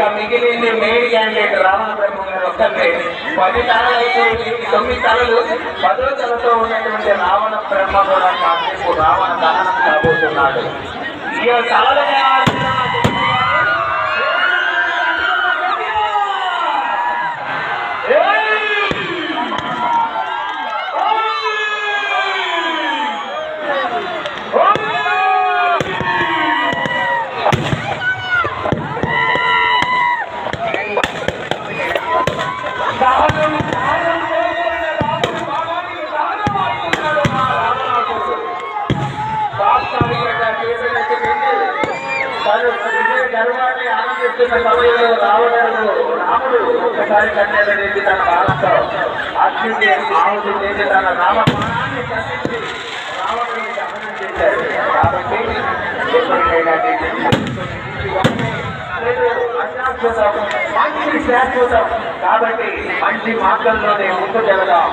ఇక మిగిలింది మేడి క్యాండిడేట్ రావణ బ్రహ్మ గారు ఒక్కరే పది తలలు అయిపోయింది తొమ్మిది తలలు పదో తలతో ఉన్నటువంటి రావణ బ్రహ్మ కూడా రావణ దహనం కాబోతున్నాడు. ఈ తలలు గర్వాన్ని ఆనందిస్తున్న సమయంలో రావణుడు రాముడు ఒక్కసారి కన్యత చేసి తన బాలతో అగ్నికి ఆహుతి చేసి తన రామబాణాన్ని కట్టించి రావణుడిని దహనం చేశాడు. కాబట్టి మంచి శాశ్వతం. కాబట్టి మంచి మార్గంలోనే ముందు వెళదాం.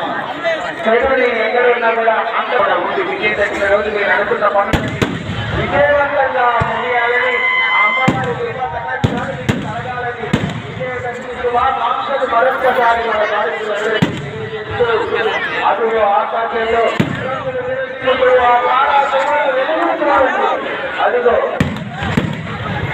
చెడుని ఎక్కడ ఉన్నా కూడా అంత కూడా ఉంది. విజయ రోజు మీరు అనుకున్న పనులు విజయవంతంగా ముగియాలని శుభాకాంక్షలు మరొక్కసారి మన అటు ఆకాశంలో